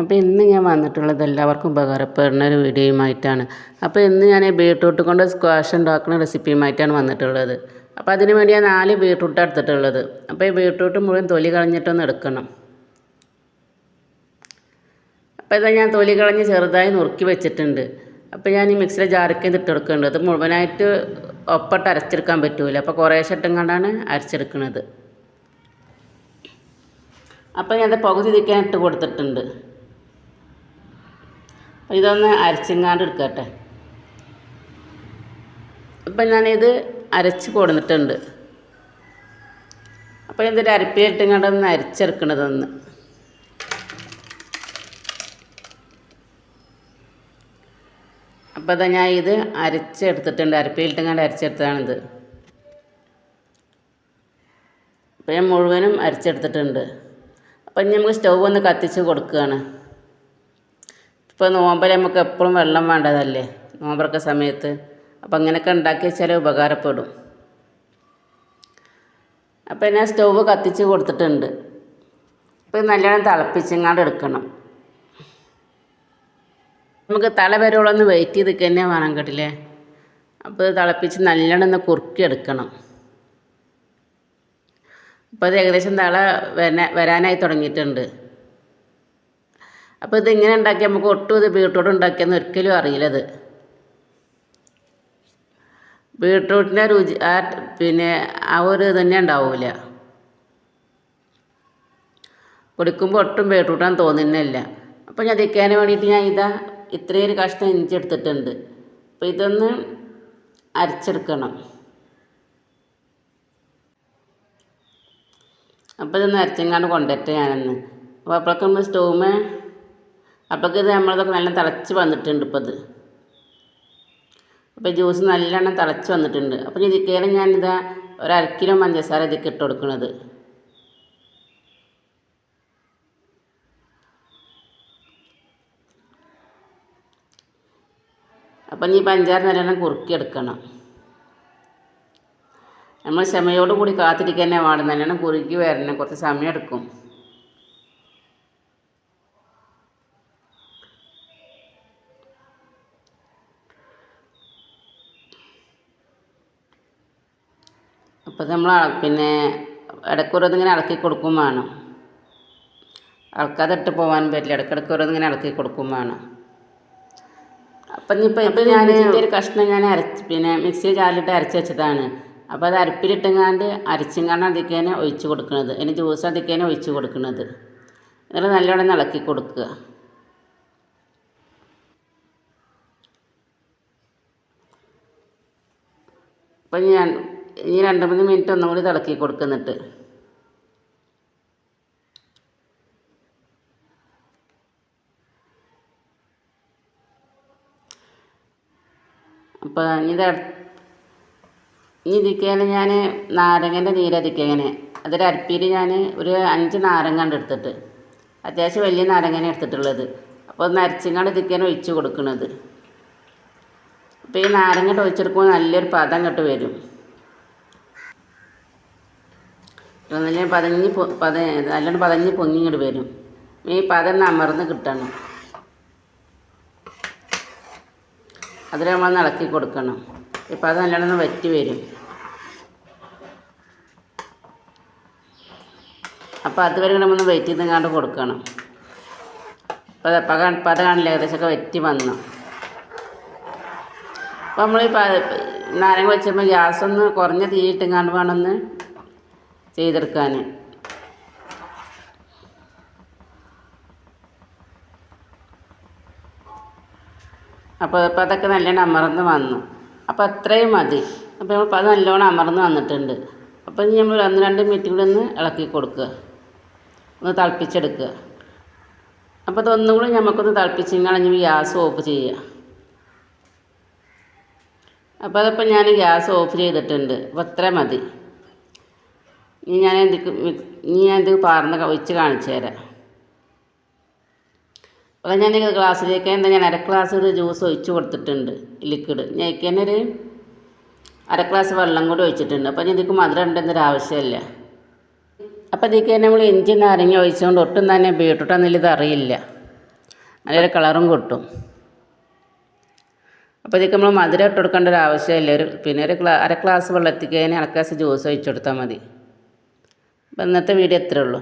അപ്പോൾ ഇന്ന് ഞാൻ വന്നിട്ടുള്ളത് എല്ലാവർക്കും ഉപകാരപ്പെടുന്ന ഒരു വീഡിയോയുമായിട്ടാണ്. അപ്പോൾ ഇന്ന് ഞാൻ ബീട്രൂട്ട് കൊണ്ട് സ്ക്വാഷ് ഉണ്ടാക്കുന്ന റെസിപ്പിയുമായിട്ടാണ് വന്നിട്ടുള്ളത്. അപ്പോൾ അതിന് വേണ്ടി ഞാൻ നാല് ബീട്രൂട്ട് എടുത്തിട്ടുള്ളത്. അപ്പോൾ ഈ ബീട്രൂട്ട് മുഴുവൻ തൊലി കളഞ്ഞിട്ടൊന്ന് എടുക്കണം. അപ്പോൾ ഇതാ ഞാൻ തൊലി കളഞ്ഞ് ചെറുതായി നുറുക്കി വെച്ചിട്ടുണ്ട്. അപ്പോൾ ഞാൻ ഈ മിക്സിയിലെ ജാരക്ക് ഇട്ട് എടുക്കുന്നുണ്ട് അത് മുഴുവനായിട്ട് ഒപ്പിട്ട് അരച്ചെടുക്കാൻ പറ്റൂല. അപ്പോൾ കുറേശ്ശെ ഇട്ടും കൊണ്ടാണ് അരച്ചെടുക്കുന്നത്. അപ്പോൾ ഞാൻ പകുതി ഇതിക്കാൻ ഇട്ട് കൊടുത്തിട്ടുണ്ട്. ഇതൊന്ന് അരച്ചിങ്ങാണ്ട് എടുക്കട്ടെ. അപ്പം ഞാനിത് അരച്ച് കൊടുത്തിട്ടുണ്ട്. അപ്പോൾ ഇതിന്റെ അരപ്പിലിട്ടിങ്ങാണ്ട് ഒന്ന് അരച്ചെടുക്കണതൊന്ന്. അപ്പോൾ ഞാൻ ഇത് അരച്ചെടുത്തിട്ടുണ്ട്. അരപ്പിലിട്ടിങ്ങാണ്ട് അരച്ചെടുത്തതാണിത്. അപ്പോൾ ഞാൻ മുഴുവനും അരച്ചെടുത്തിട്ടുണ്ട്. അപ്പം ഇനി നമുക്ക് സ്റ്റൗ ഒന്ന് കത്തിച്ച് കൊടുക്കുകയാണ് ഇപ്പോൾ നോമ്പൽ നമുക്ക് എപ്പോഴും വെള്ളം വേണ്ടതല്ലേ? നോമ്പറക്ക സമയത്ത്. അപ്പം അങ്ങനെയൊക്കെ ഉണ്ടാക്കി വെച്ചാൽ ഉപകാരപ്പെടും. അപ്പം ഞാൻ സ്റ്റൗവ് കത്തിച്ച് കൊടുത്തിട്ടുണ്ട്. അപ്പോൾ നല്ലോണം തിളപ്പിച്ചിങ്ങാണ്ട് എടുക്കണം. നമുക്ക് തല വരെയുള്ളൊന്ന് വെയിറ്റ് ചെയ്ത് തന്നെ വേണം കേട്ടില്ലേ? അപ്പോൾ തിളപ്പിച്ച് നല്ലോണം ഒന്ന് കുറുക്കി എടുക്കണം. അപ്പോൾ അത് ഏകദേശം തള വരാ വരാനായി തുടങ്ങിയിട്ടുണ്ട്. അപ്പോൾ ഇതിങ്ങനെ ഉണ്ടാക്കി നമുക്ക് ഒട്ടും ഇത് ബീട്രൂട്ട് ഉണ്ടാക്കിയെന്ന് ഒരിക്കലും അറിയില്ലത്. ബീട്രൂട്ടിന്റെ രുചി ആ പിന്നെ ആ ഒരു തന്നെ ഉണ്ടാവില്ല കുടിക്കുമ്പോൾ ഒട്ടും ബീട്രൂട്ടാൻ തോന്നുന്നില്ല അപ്പോൾ ഞാൻ അതിക്കാൻ വേണ്ടിയിട്ട് ഞാൻ ഇതാ ഇത്രയും ഒരു കഷ്ണം ഇഞ്ചി എടുത്തിട്ടുണ്ട്. അപ്പോൾ ഇതൊന്ന് അരച്ചെടുക്കണം. അപ്പോൾ ഇതൊന്ന് അരച്ചെങ്ങാണ്ട് കൊണ്ടിട്ട് ഞാനൊന്ന്. അപ്പോൾ അപ്പോഴൊക്കെ നമ്മൾ സ്റ്റൗമേ അപ്പോഴൊക്കെ ഇത് നമ്മളതൊക്കെ നല്ല തിളച്ച് വന്നിട്ടുണ്ട് ഇപ്പോൾ ഇത് അപ്പോൾ ജ്യൂസ് നല്ലോണം തിളച്ച് വന്നിട്ടുണ്ട്. അപ്പോൾ ഇതിക്കേറെ ഞാനിതാ ഒരു കിലോ പഞ്ചസാര ഇതൊക്കെ ഇട്ട് കൊടുക്കുന്നത് അപ്പം ഈ പഞ്ചാര നല്ലോണം കുറുക്കിയെടുക്കണം. നമ്മൾ ക്ഷമയോട് കൂടി കാത്തിരിക്കാൻ തന്നെ വേണം. നല്ലോണം കുറുക്കി വരണം. കുറച്ച് സമയം എടുക്കും അപ്പോൾ നമ്മൾ പിന്നെ ഇടയ്ക്കൊരത് ഇങ്ങനെ ഇളക്കി കൊടുക്കും വേണം. ഇളക്കാതെ ഇട്ട് പോകാൻ പറ്റില്ല. ഇടയ്ക്കിടയ്ക്ക് ഓരോന്ന് ഇങ്ങനെ ഇളക്കി കൊടുക്കും വേണം. അപ്പം ഇനിയിപ്പോൾ ഇപ്പം ഞാൻ ഒരു കഷ്ണം ഞാൻ അരച്ച് പിന്നെ മിക്സി ചാലിട്ട് അരച്ച് വെച്ചതാണ്. അപ്പോൾ അത് അരപ്പിലിട്ടെങ്ങാണ്ട് അരച്ചിങ്ങാണ്ട് അതിക്കേനെ ഒഴിച്ച് കൊടുക്കുന്നത് അതിന് ജ്യൂസ് അതിക്കേനെ ഒഴിച്ച് കൊടുക്കുന്നത് എന്നിട്ട് നല്ലോണം ഇളക്കി കൊടുക്കുക. അപ്പം ഞാൻ ഈ രണ്ട് മൂന്ന് മിനിറ്റ് ഒന്നും കൂടി തിളക്കി കൊടുക്കുന്നിട്ട് അപ്പോൾ ഇത് ഇനി ഇതിക്കേനെ ഞാൻ നാരങ്ങന്റെ നീരതിക്കങ്ങനെ അതൊരു അരപ്പിയിൽ ഞാൻ ഒരു അഞ്ച് നാരങ്ങ എടുത്തിട്ട്. അത്യാവശ്യം വലിയ നാരങ്ങനെ എടുത്തിട്ടുള്ളത്. അപ്പോൾ ഒന്ന് അരച്ചിങ്ങാണ്ട് ഇതിക്കേനെ ഒഴിച്ച് കൊടുക്കുന്നത് അപ്പോൾ ഈ നാരങ്ങ ഒഴിച്ചെടുക്കുമ്പോൾ നല്ലൊരു പദം കേട്ട് വരും. നല്ല പതഞ്ഞ് പത നല്ലോണം പതഞ്ഞ് പൊങ്ങി ഇങ്ങോട്ട് വരും. ഈ പതം അമർന്ന് കിട്ടണം. അതിൽ നമ്മൾ ഇളക്കി കൊടുക്കണം. ഇപ്പം അത് നല്ലോണം വറ്റി വരും. അപ്പോൾ അതുവരെ നമ്മൾ വെയിറ്റ് ചെയ്തെങ്ങാണ്ട് കൊടുക്കണം. അപ്പോൾ പക പത കാണില്ല? ഏകദേശമൊക്കെ വറ്റി വന്നു. അപ്പോൾ നമ്മൾ നാരങ്ങ വെച്ചപ്പോൾ ഗ്യാസ് ഒന്ന് കുറഞ്ഞ തീ ഇട്ടെങ്ങാണ്ട് വേണമെന്ന് ചെയ്തെടുക്കാൻ. അപ്പോൾ അപ്പോൾ അതൊക്കെ നല്ലോണം അമർന്ന് വന്നു. അപ്പോൾ അത്രയും മതി. അപ്പോൾ നമ്മൾ അത് നല്ലോണം അമർന്ന് വന്നിട്ടുണ്ട്. അപ്പോൾ ഇനി നമ്മൾ ഒന്ന് രണ്ട് മിനിറ്റ് കൂടി ഒന്ന് ഇളക്കി കൊടുക്കുക. ഒന്ന് തിളപ്പിച്ചെടുക്കുക. അപ്പോൾ അതൊന്നും കൂടി നമുക്കൊന്ന് തിളപ്പിച്ചിങ്ങനെ ഗ്യാസ് ഓഫ് ചെയ്യുക. അപ്പോൾ അതപ്പോൾ ഞാൻ ഗ്യാസ് ഓഫ് ചെയ്തിട്ടുണ്ട്. അപ്പോൾ അത്ര മതി. ഇനി ഞാൻ ഇതിക്ക് ഇനി ഞാൻ എന്ത് പാർന്ന് ഒഴിച്ച് കാണിച്ചു തരാം. അപ്പോൾ ഞാൻ ഗ്ലാസ്സിലേക്ക് എന്താ ഞാൻ അര ഗ്ലാസ് ജ്യൂസ് ഒഴിച്ച് കൊടുത്തിട്ടുണ്ട് ലിക്വിഡ്. ഞാൻ ഒരു അര ഗ്ലാസ് വെള്ളം കൂടി ഒഴിച്ചിട്ടുണ്ട്. അപ്പോൾ ഞാൻ ഇതിക്ക് മധുരം ഉണ്ടെന്നൊരു ആവശ്യമില്ല. അപ്പോൾ ഇതിക്ക് തന്നെ നമ്മൾ ഇഞ്ചി നാരങ്ങ ഒഴിച്ചുകൊണ്ട് ഒട്ടും തന്നെ ബീട്രൂട്ടാന്നില്ല ഇത് അറിയില്ല. നല്ലൊരു കളറും കിട്ടും. അപ്പോൾ ഇതൊക്കെ നമ്മൾ മധുരം ഇട്ട് കൊടുക്കേണ്ട ഒരു ആവശ്യമില്ല. ഒരു പിന്നെ ഒരു അര ഗ്ലാസ് വെള്ളത്തിക്ക് തന്നെ അര ഗ്ലാസ് ജ്യൂസ് ഒഴിച്ചു കൊടുത്താൽ മതി. അപ്പോൾ ഇന്നത്തെ വീഡിയോ ഇത്രയേ ഉള്ളൂ.